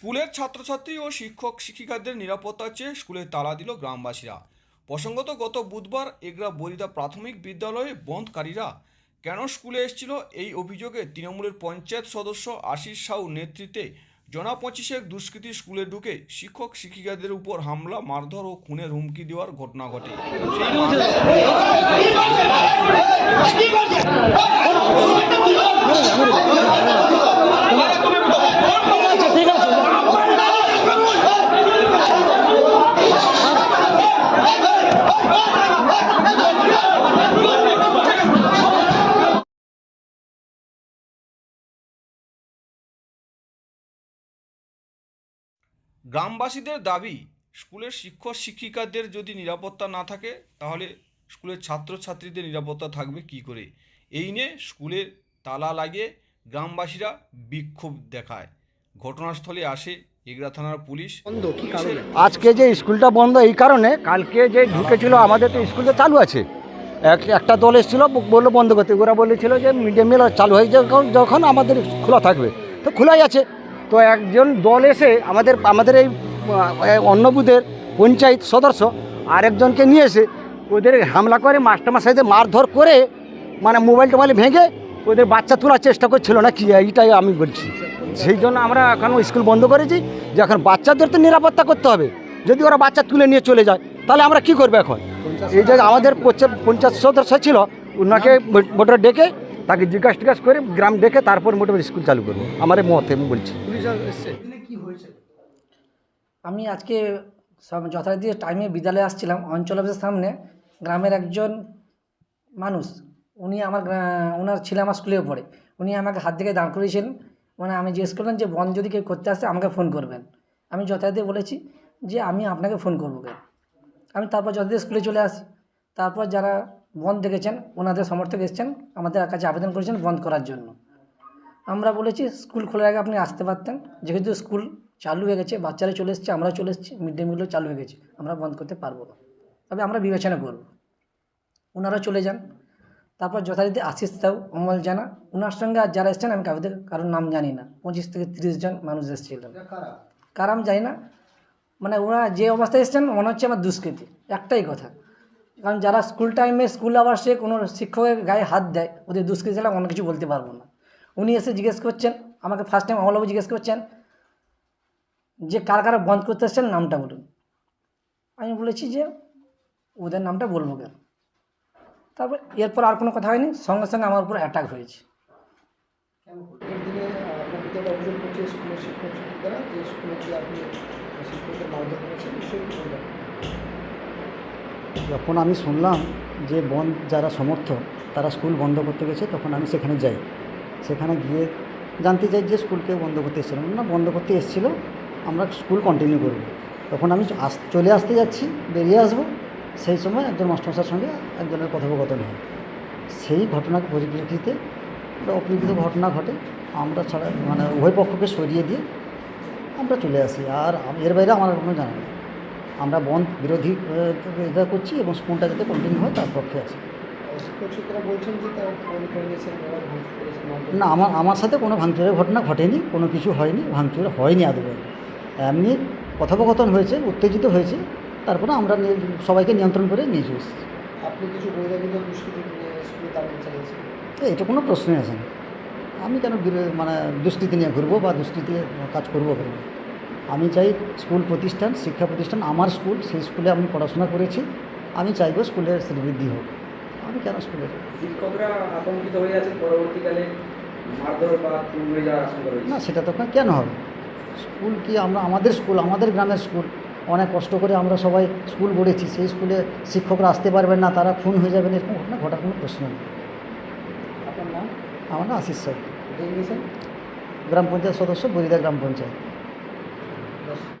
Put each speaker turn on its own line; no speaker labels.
স্কুলের ছাত্রছাত্রী ও শিক্ষক শিক্ষিকাদের নিরাপত্তা চেয়ে স্কুলে তালা দিল গ্রামবাসীরা। প্রসঙ্গত গত বুধবার এগরা বরিদা প্রাথমিক বিদ্যালয়ে বন্ধকারীরা কেন স্কুলে এসেছিল এই অভিযোগে তৃণমূলের পঞ্চায়েত সদস্য আশিস সাউ নেতৃত্বে জনা পঁচিশেক দুষ্কৃতী স্কুলে ঢুকে শিক্ষক শিক্ষিকাদের উপর হামলা, মারধর ও খুনের হুমকি দেওয়ার ঘটনা ঘটে। গ্রামবাসীদের দাবি স্কুলের শিক্ষক শিক্ষিকাদের যদি নিরাপত্তা না থাকে তাহলে স্কুলের ছাত্রছাত্রীদের নিরাপত্তা থাকবে কি করে? এই নিয়ে স্কুলে তালা লাগিয়ে গ্রামবাসীরা বিক্ষোভ দেখায়। ঘটনাস্থলে আসে এগরা থানার পুলিশ।
আজকে যে স্কুলটা বন্ধ এই কারণে কালকে যে ঢুকেছিল আমাদের তো স্কুলটা চালু আছে। এক একটা দল এসেছিল বলল বন্ধ করতে। ওরা বলেছিল যে মিড ডে মিল চালু হয়ে যখন আমাদের খোলা থাকবে। তো খোলাই আছে। তো একজন দল এসে আমাদের আমাদের এই বুথের পঞ্চায়েত সদস্য আরেকজনকে নিয়ে এসে ওদের হামলা করে মাস্টারমশাইদের মারধর করে মানে মোবাইল টোবাইল ভেঙে ওদের বাচ্চা তোলার চেষ্টা করছিল না কি, এইটাই আমি বলছি। সেই জন্য আমরা এখন স্কুল বন্ধ করেছি, যে এখন বাচ্চাদের তো নিরাপত্তা করতে হবে। যদি ওরা বাচ্চা তুলে নিয়ে চলে যায়, তাহলে আমরা কি করব এখন? এই যে আমাদের পঞ্চায়েত সদস্য ছিল, ওনাকে মোটর ডেকে তাকে জিজ্ঞাসা টিজ্ঞাসা করে গ্রাম ডেকে তারপর মোটামুটি স্কুল চালু করব। আমার মতে আমি বলছি।
আমি আজকে যথারীতি টাইমে বিদ্যালয়ে আসছিলাম, অঞ্চল অফিসের সামনে গ্রামের একজন মানুষ, উনি আমার ওনার ছেলে আমার স্কুলে পড়ে। উনি আমাকে হাত থেকে দাঁড় করিয়েছিলেন মানে আমি জিজ্ঞেস করলাম যে, বন যদি কেউ করতে আসে, আমাকে ফোন করবেন। আমি যথারীতি বলেছি যে, আমি আপনাকে ফোন করব আমি তারপর যথারীতি স্কুলে চলে আসি। তারপর যারা বন্ধ দেখেছেন ওনাদের সমর্থক এসেছেন আমাদের কাছে আবেদন করেছেন বন্ধ করার জন্য। আমরা বলেছি স্কুল খোলার আগে আপনি আসতে পারতেন। যেহেতু স্কুল চালু হয়ে গেছে বাচ্চারা চলে এসছে আমরা চলে এসেছি মিড ডে মিলও চালু হয়ে গেছে আমরা বন্ধ করতে পারব না। তবে আমরা বিবেচনা করব। ওনারা চলে যান। তারপর যথারীতি আশিস সাউ অমল জানা ওনার সঙ্গে আর যারা এসছেন আমি কাউদের কারোর নাম জানি না। পঁচিশ থেকে তিরিশ জন মানুষ এসেছিলেন। কার আমি জানি না। মানে ওরা যে অবস্থায় এসছেন মনে হচ্ছে আমার দুষ্কৃতি। একটাই কথা কারণ যারা স্কুল টাইমে স্কুল আবাসে কোনো শিক্ষকের গায়ে হাত দেয়, ওদের দুষ্কৃতি ছাড়া অন্য কিছু বলতে পারব না। উনি এসে জিজ্ঞেস করছেন, আমাকে ফার্স্ট টাইম অমলবাবু জিজ্ঞেস করছেন, যে কারা কারা বন্ধ করতে এসছেন নামটা বলুন। আমি বলেছি যে ওদের নামটা বলব কেন? তারপর এরপর আর কোনো কথা হয়নি, সঙ্গে সঙ্গে আমার উপর অ্যাটাক হয়েছে।
শিক্ষক
যখন আমি শুনলাম যে বন্ধ যারা সমর্থক, তারা স্কুল বন্ধ করতে গেছে, তখন আমি সেখানে যাই। সেখানে গিয়ে জানতে চাই যে স্কুলকে বন্ধ করতে এসেছিলাম না, বন্ধ করতে এসেছিল, আমরা স্কুল কন্টিনিউ করব। তখন আমি আস, চলে আসতে যাচ্ছি, বেরিয়ে আসব। সেই সময় একজন মাস্টারমশার সঙ্গে একজনের কথোপকথন হয়। সেই ঘটনার পরিপ্রেক্ষিতে একটা অপ্রীত ঘটনা ঘটে। আমরা ছাড়া মানে উভয় পক্ষকে সরিয়ে দিয়ে আমরা চলে আসি। আর এর বাইরে আমার কোনো জানা নেই। আমরা বন্ধ বিরোধী এটা করছি এবং স্কুলটা যাতে কন্টিনিউ হয় তার পক্ষে আছি। না আমার আমার সাথে কোনো ভাঙচুরের ঘটনা ঘটেনি কোনো কিছু হয়নি ভাঙচুর হয়নি আদৌ। এমনি কথোপকথন হয়েছে উত্তেজিত হয়েছে তারপরে আমরা সবাইকে নিয়ন্ত্রণ করে নিয়ে চলে এসেছি।
আপনি কিছু
এটা কোনো প্রশ্নই আসে না আমি কেন মানে দুষ্কৃতি নিয়ে ঘুরবো বা দুষ্কৃতি কাজ করব কেন? আমি চাই স্কুল প্রতিষ্ঠান শিক্ষা প্রতিষ্ঠান আমার স্কুল সেই স্কুলে আমি পড়াশোনা করেছি। আমি চাইব স্কুলের শ্রীবৃদ্ধি হোক। আমি কেন স্কুলে
শিক্ষকরা আতঙ্কিত হয়ে আছেন পরবর্তীকালে মারধর বা হয়ে যাওয়ার আশঙ্কা রয়েছে।
না সেটা তো কেন হবে? স্কুল কি আমরা আমাদের স্কুল আমাদের গ্রামের স্কুল অনেক কষ্ট করে আমরা সবাই স্কুল গড়েছি সেই স্কুলে শিক্ষকরা আসতে পারবেন না তারা খুন হয়ে যাবেন এরকম ঘটনা ঘটার কোনো প্রশ্ন নেই।
আপনার নাম?
আমার না আশিস স্যার গ্রাম পঞ্চায়েত সদস্য বরিদা গ্রাম পঞ্চায়েত।